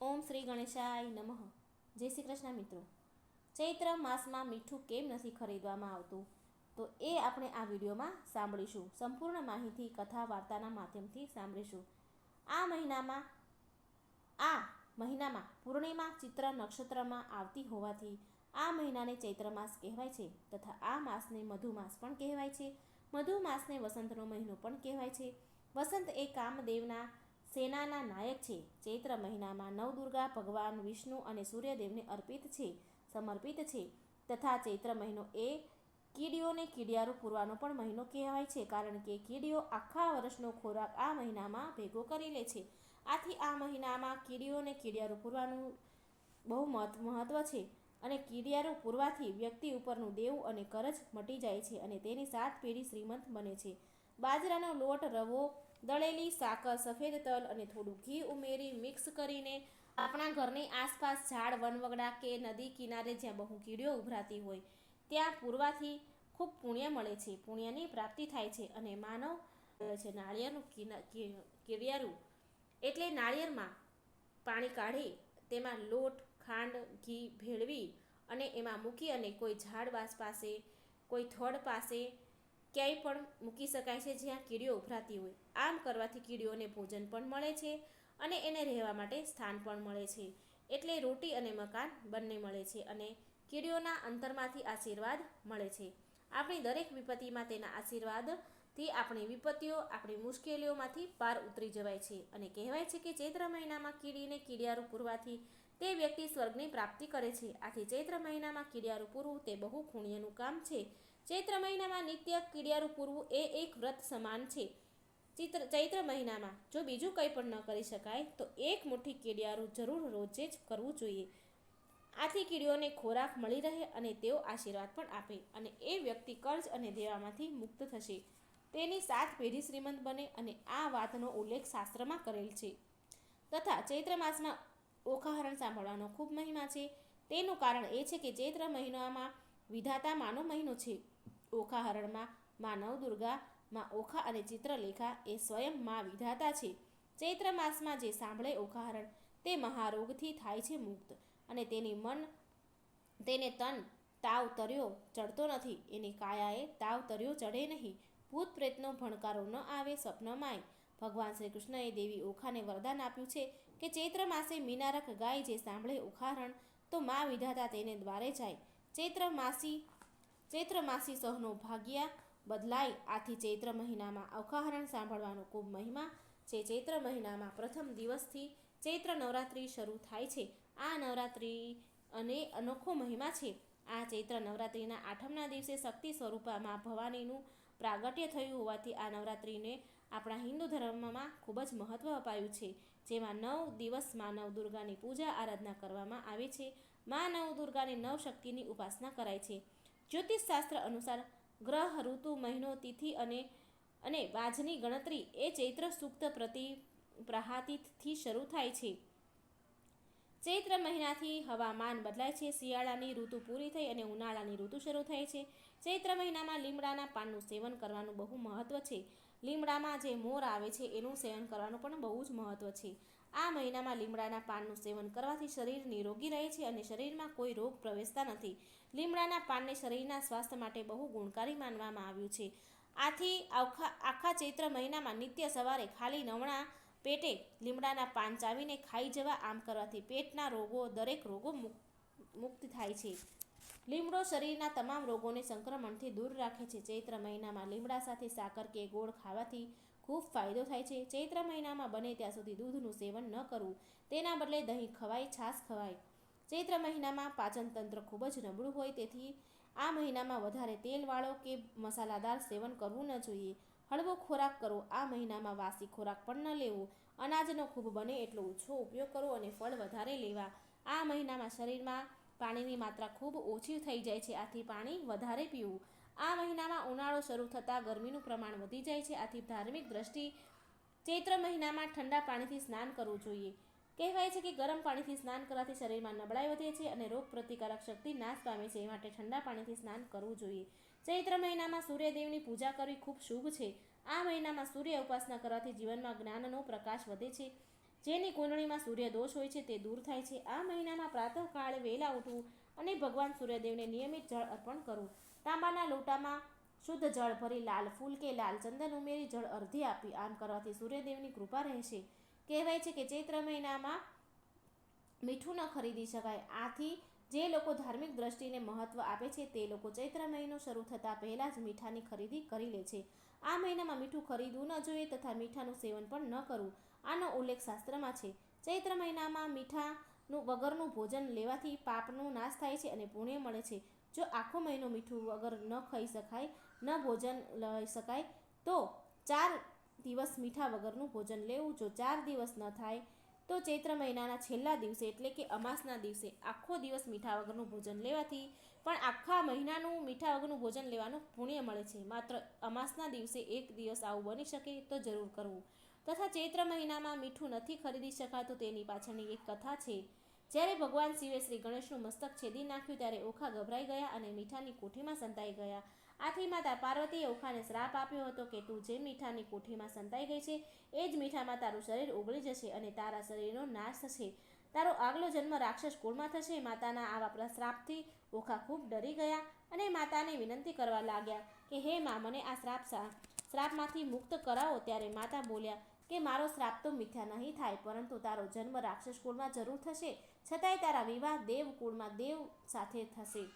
ઓમ શ્રી ગણેશાય નમઃ. જય શ્રી કૃષ્ણ મિત્રો. ચૈત્ર માસમાં મીઠું કેમ નથી ખરીદવામાં આવતું? તો એ આપણે આ વિડીયોમાં સાંભળીશું. સંપૂર્ણ માહિતી કથા વાર્તાના માધ્યમથી સાંભળીશું. આ મહિનામાં આ મહિનામાં પૂર્ણિમા ચિત્ર નક્ષત્રમાં આવતી હોવાથી આ મહિનાને ચૈત્ર માસ કહેવાય છે તથા આ માસને મધુમાસ પણ કહેવાય છે. મધુમાસને વસંતનો મહિનો પણ કહેવાય છે. વસંત એ કામદેવના સેનાના નાયક છે. ચૈત્ર મહિનામાં નવદુર્ગા ભગવાન વિષ્ણુ અને સૂર્યદેવને અર્પિત છે, સમર્પિત છે. તથા ચૈત્ર મહિનો એ કીડીઓને કીડિયારું પૂરવાનો પણ મહિનો કહેવાય છે, કારણ કે કીડીઓ આખા વર્ષનો ખોરાક આ મહિનામાં ભેગો કરી લે છે. આથી આ મહિનામાં કીડીઓને કીડિયારું પૂરવાનું બહુ મહત્વ છે અને કીડિયારું પૂરવાથી વ્યક્તિ ઉપરનું દેવું અને કરજ મટી જાય છે અને તેની સાત પેઢી શ્રીમંત બને છે. બાજરાનો લોટ, રવો દળેલી સાકર સફેદ તલ અને થોડું ઘી ઉમેરી મિક્સ કરીને આપણા ઘરની આસપાસ ઝાડ, વનવગડા કે નદી કિનારે જ્યાં બહુ કીડીઓ ઉભરાતી હોય, ત્યાં પૂરવાથી ખૂબ પુણ્ય મળે છે. પુણ્યની પ્રાપ્તિ થાય છે અને માનવ છે. નાળિયેરનું કીડિયારું એટલે નાળિયેરમાં પાણી કાઢી તેમાં લોટ, ખાંડ, ઘી ભેળવી અને એમાં મૂકી અને કોઈ ઝાડવાસ પાસે, કોઈ થડ પાસે ક્યાંય પણ મૂકી શકાય છે જ્યાં કીડીઓ ઉભરાતી હોય. આમ કરવાથી કીડીઓને ભોજન પણ મળે છે અને એને રહેવા માટે સ્થાન પણ મળે છે. એટલે રોટી અને મકાન બંને મળે છે અને કીડીઓના અંતરમાંથી આશીર્વાદ મળે છે. આપણી દરેક વિપત્તિમાં તેના આશીર્વાદથી આપણી વિપત્તિઓ આપણી મુશ્કેલીઓમાંથી પાર ઉતરી જવાય છે અને કહેવાય છે કે ચૈત્ર મહિનામાં કીડીને કીડિયારું પૂરવાથી તે વ્યક્તિ સ્વર્ગની પ્રાપ્તિ કરે છે. આથી ચૈત્ર મહિનામાં કીડિયારું પૂરવું તે બહુ પુણ્યનું કામ છે. ચૈત્ર મહિનામાં નિત્ય કીડિયારું પૂરવું એ એક વ્રત સમાન છે. ચિત્ર, ચૈત્ર મહિનામાં જો બીજું કંઈ પણ ન કરી શકાય, તો એક મુઠ્ઠી કીડિયારું જરૂર રોજે જ કરવું જોઈએ. આથી કીડીઓને ખોરાક મળી રહે અને તેઓ આશીર્વાદ પણ આપે અને એ વ્યક્તિ કર્જ અને દેવામાંથી મુક્ત થશે. તેની સાત પેઢી શ્રીમંત બને અને આ વાતનો ઉલ્લેખ શાસ્ત્રમાં કરેલ છે. તથા ચૈત્ર માસમાં ઓખાહરણ સાંભળવાનો ખૂબ મહિમા છે. તેનું કારણ એ છે કે ચૈત્ર મહિનામાં વિધાતા માનો મહિનો છે. ઓખાહરણમાં મા માં નવદુર્ગા, માં ઓખા અને ચિત્રલેખા એ સ્વયં માં વિધાતા છે. ચૈત્ર માસમાં જે સાંભળે ઓખાહરણ તે મહારોગથી થાય છે મુક્ત અને તેની મન, તેને તન, તાવ, તર્યો ચડતો નથી. એની કાયાએ તાવ, તર્યો ચડે નહીં. ભૂત પ્રેતનો ભણકારો ન આવે સ્વપ્નમાંય ભગવાન શ્રી કૃષ્ણએ દેવી ઓખાને વરદાન આપ્યું છે. કે ચૈત્ર માસે મીનારક ગાય જે સાંભળે ઉખારણ, તો મા વિધાતા તેને દ્વારે જાય. ચૈત્ર માસી ચૈત્ર માસી સહનો ભાગ્યા બદલાય. આથી ચૈત્ર મહિનામાં અવખાહરણ સાંભળવાનો ખૂબ મહિમા છે. ચૈત્ર મહિનામાં પ્રથમ દિવસથી ચૈત્ર નવરાત્રિ શરૂ થાય છે. આ નવરાત્રિ અને અનોખો મહિમા છે. આ ચૈત્ર નવરાત્રિના આઠમના દિવસે શક્તિ સ્વરૂપામાં ભવાનીનું પ્રાગટ્ય થયું હોવાથી આ નવરાત્રિને આપણા હિન્દુ ધર્મમાં ખૂબ જ મહત્ત્વ અપાયું છે. જેમાં નવ દિવસ મા નવ દુર્ગાની પૂજા આરાધના કરવામાં આવે છે. મા નવ દુર્ગાની નવ શક્તિની ઉપાસના કરાય છે. જ્યોતિષશાસ્ત્ર અનુસાર ગ્રહ, ઋતુ, મહિનો, તિથિ અને અને બાજની ગણતરી એ ચૈત્ર સૂક્ત પ્રતિ પ્રહાતિથી શરૂ થાય છે. ચૈત્ર મહિનાથી હવામાન બદલાય છે. શિયાળાની ઋતુ પૂરી થઈ અને ઉનાળાની ઋતુ શરૂ થાય છે. ચૈત્ર મહિનામાં લીમડાના પાનનું સેવન કરવાનું બહુ મહત્ત્વ છે. લીમડામાં જે મોર આવે છે એનું સેવન કરવાનું પણ બહુ જ મહત્ત્વ છે. આ મહિનામાં લીમડાના પાનનું સેવન કરવાથી શરીર નિરોગી રહે છે અને શરીરમાં કોઈ રોગ પ્રવેશતા નથી. લીમડાના પાનને શરીરના સ્વાસ્થ્ય માટે બહુ ગુણકારી માનવામાં આવ્યું છે. આથી આખા આખા ચૈત્ર મહિનામાં નિત્ય સવારે ખાલી નવણા પેટે લીમડાના પાન ચાવીને ખાઈ જવા આમ કરવાથી પેટના રોગો, દરેક રોગો મુક્ત થાય છે. લીમડો શરીરના તમામ રોગોને સંક્રમણથી દૂર રાખે છે. ચૈત્ર મહિનામાં લીમડા સાથે સાકર કે ગોળ ખાવાથી ખૂબ ફાયદો થાય છે. ચૈત્ર મહિનામાં બને ત્યાં સુધી દૂધનું સેવન ન કરવું, તેના બદલે દહીં ખવાય, છાશ ખવાય. ચૈત્ર મહિનામાં પાચન તંત્ર ખૂબ જ નબળું હોય તેથી આ મહિનામાં વધારે તેલવાળો કે મસાલાદાર સેવન કરવું ન જોઈએ. હળવો ખોરાક કરો. આ મહિનામાં વાસી ખોરાક પણ ન લેવો. અનાજનો ખૂબ બને એટલો ઓછો ઉપયોગ કરો અને ફળ વધારે લેવા. આ મહિનામાં શરીરમાં પાણીની માત્રા ખૂબ ઓછી થઈ જાય છે. આથી પાણી વધારે પીવું. આ મહિનામાં ઉનાળો શરૂ થતાં ગરમીનું પ્રમાણ વધી જાય છે. આથી ધાર્મિક દ્રષ્ટિ ચૈત્ર મહિનામાં ઠંડા પાણીથી સ્નાન કરવું જોઈએ. કહેવાય છે કે ગરમ પાણીથી સ્નાન કરવાથી શરીરમાં નબળાઈ વધે છે અને રોગ પ્રતિકારક શક્તિ નાશ પામે છે. એ માટે ઠંડા પાણીથી સ્નાન કરવું જોઈએ. ચૈત્ર મહિનામાં સૂર્યદેવની પૂજા કરવી ખૂબ શુભ છે. આ મહિનામાં સૂર્ય ઉપાસના કરવાથી જીવનમાં જ્ઞાનનો પ્રકાશ વધે છે. જેની કુંડળીમાં સૂર્યદોષ હોય છે તે દૂર થાય છે. આ મહિનામાં પ્રાતઃકાળે વહેલા ઉઠવું અને ભગવાન સૂર્યદેવને નિયમિત જળ અર્પણ કરવું. તાંબાના લોટામાં શુદ્ધ જળ ભરી લાલ ફૂલ કે લાલ ચંદન ઉમેરી જળ અર્ધી આપી આમ કરવાથી સૂર્યદેવની કૃપા રહેશે. કહેવાય છે કે ચૈત્ર મહિનામાં મીઠું ન ખરીદી શકાય. આથી જે લોકો ધાર્મિક દ્રષ્ટિને મહત્વ આપે છે, તે લોકો ચૈત્ર મહિનો શરૂ થતાં પહેલાં જ મીઠાની ખરીદી કરી લે છે. આ મહિનામાં મીઠું ખરીદવું ન જોઈએ તથા મીઠાનું સેવન પણ ન કરવું. આનો ઉલ્લેખ શાસ્ત્રમાં છે. ચૈત્ર મહિનામાં મીઠાનું વગરનું ભોજન લેવાથી પાપનો નાશ થાય છે અને પુણ્ય મળે છે. જો આખો મહિનો મીઠું વગર ન ખાઈ શકાય, ન ભોજન લઈ શકાય, તો ચાર દિવસ મીઠા વગરનું ભોજન લેવું જો ચાર દિવસ ન થાય તો ચૈત્ર મહિનાના છેલ્લા દિવસે એટલે કે અમાસના દિવસે આખો દિવસ મીઠા વગરનું ભોજન લેવાથી પણ આખા મહિનાનું મીઠા વગરનું ભોજન લેવાનું પુણ્ય મળે છે. માત્ર અમાસના દિવસે એક દિવસ આવું બની શકે તો જરૂર કરવું. તથા ચૈત્ર મહિનામાં મીઠું નથી ખરીદી શકાતું તેની પાછળની એક કથા છે. જ્યારે ભગવાન શિવે શ્રી ગણેશનું મસ્તક છેદી નાખ્યું ત્યારે ઓખા ગભરાઈ ગયા અને મીઠાની કોઠીમાં સંતાઈ ગયા. આથી માતા પાર્વતીએ ઓખાને શ્રાપ આપ્યો હતો કે તું જે મીઠાની કોઠીમાં સંતાઈ ગઈ છે, એ જ મીઠામાં તારું શરીર ઓગળી જશે અને તારા શરીરનો નાશ થશે. તારો આગલો જન્મ રાક્ષસ કુળમાં થશે. માતાના આવા શ્રાપથી ઓખા ખૂબ ડરી ગયા અને માતાને વિનંતી કરવા લાગ્યા કે, હે મા, મને આ શ્રાપ શ્રાપમાંથી મુક્ત કરાવો. ત્યારે માતા બોલ્યા કે, મારો શ્રાપ તો મિથ્યા નહીં થાય, પરંતુ તારો જન્મ રાક્ષસ કુળમાં જરૂર થશે. છતાંય તારા વિવાહ દેવ કુળમાં દેવ સાથે થશે.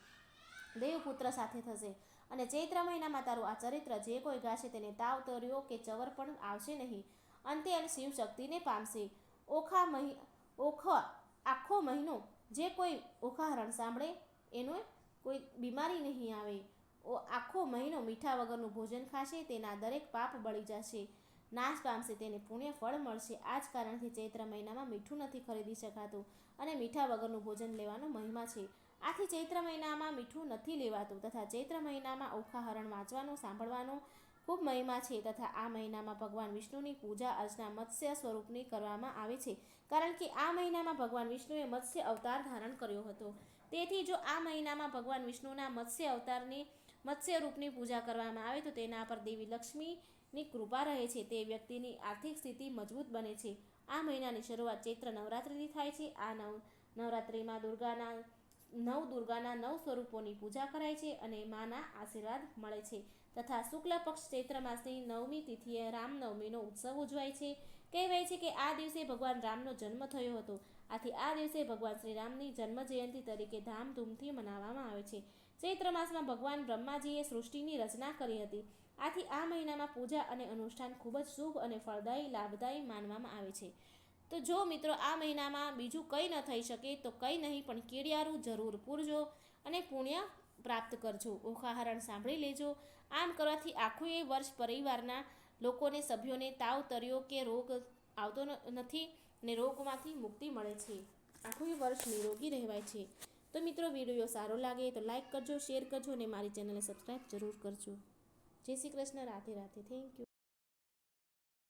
દેવપુત્ર સાથે થશે. અને ચૈત્ર મહિનામાં તારું આ ચરિત્ર જે કોઈ ગાશે તેને તાવ તર્યો કે ચવર પણ આવશે નહીં. અંતે અને શિવ શક્તિને પામશે. ઓખા મહિ, ઓખા, આખો મહિનો જે કોઈ ઓખાહરણ સાંભળે એનો કોઈ બીમારી નહીં આવે. ઓ, આખો મહિનો મીઠા વગરનું ભોજન ખાશે, તેના દરેક પાપ બળી જશે. નાશ પામશે તેને પુણ્ય ફળ મળશે. આ જ કારણથી ચૈત્ર મહિનામાં મીઠું નથી ખરીદી શકાતું અને મીઠા વગરનું ભોજન લેવાનો મહિમા છે. આથી ચૈત્ર મહિનામાં મીઠું નથી લેવાતું તથા ચૈત્ર મહિનામાં ઓખાહરણ વાંચવાનું, સાંભળવાનો ખૂબ મહિમા છે તથા આ મહિનામાં ભગવાન વિષ્ણુની પૂજા અર્ચના મત્સ્ય સ્વરૂપની કરવામાં આવે છે. કારણ કે આ મહિનામાં ભગવાન વિષ્ણુએ મત્સ્ય અવતાર ધારણ કર્યો હતો. તેથી જો આ મહિનામાં ભગવાન વિષ્ણુના મત્સ્ય અવતારની મત્સ્ય રૂપની પૂજા કરવામાં આવે તો તેના પર દેવી લક્ષ્મીની કૃપા રહે છે. તે વ્યક્તિની આર્થિક સ્થિતિ મજબૂત બને છે. આ મહિનાની શરૂઆત ચૈત્ર નવરાત્રિથી થાય છે. આ નવ નવરાત્રિમાં દુર્ગાના નવ દુર્ગાના નવ સ્વરૂપોની પૂજા કરાય છે અને માના આશીર્વાદ મળે છે. તથા શુક્લ પક્ષ ચૈત્ર માસની નવમી તિથિએ રામનવમીનો ઉત્સવ ઉજવાય છે. કહેવાય છે કે આ દિવસે ભગવાન રામનો જન્મ થયો હતો. આથી આ દિવસે ભગવાન શ્રી રામની જન્મ જયંતિ તરીકે ધામધૂમથી મનાવવામાં આવે છે. ચૈત્ર માસમાં ભગવાન બ્રહ્માજીએ સૃષ્ટિની રચના કરી હતી. આથી આ મહિનામાં પૂજા અને અનુષ્ઠાન ખૂબ જ શુભ અને ફળદાયી, લાભદાયી માનવામાં આવે છે. તો જો મિત્રો, આ મહિનામાં બીજું કંઈ ન થઈ શકે, તો કંઈ નહીં, પણ કેડિયારું જરૂર પૂરજો અને પુણ્ય પ્રાપ્ત કરજો. ઓખાહરણ સાંભળી લેજો. આમ કરવાથી આખું એ વર્ષ પરિવારના લોકોને, સભ્યોને તાવ તર્યો કે રોગ આવતો નથી ને રોગમાંથી મુક્તિ મળે છે. આખું એ વર્ષ નિરોગી રહેવાય છે. તો મિત્રો, વીડિયો સારો લાગે તો લાઈક કરજો, શેર કરજો અને મારી ચેનલને સબસ્ક્રાઈબ જરૂર કરજો. જય શ્રી કૃષ્ણ, રાધે રાધે. Thank you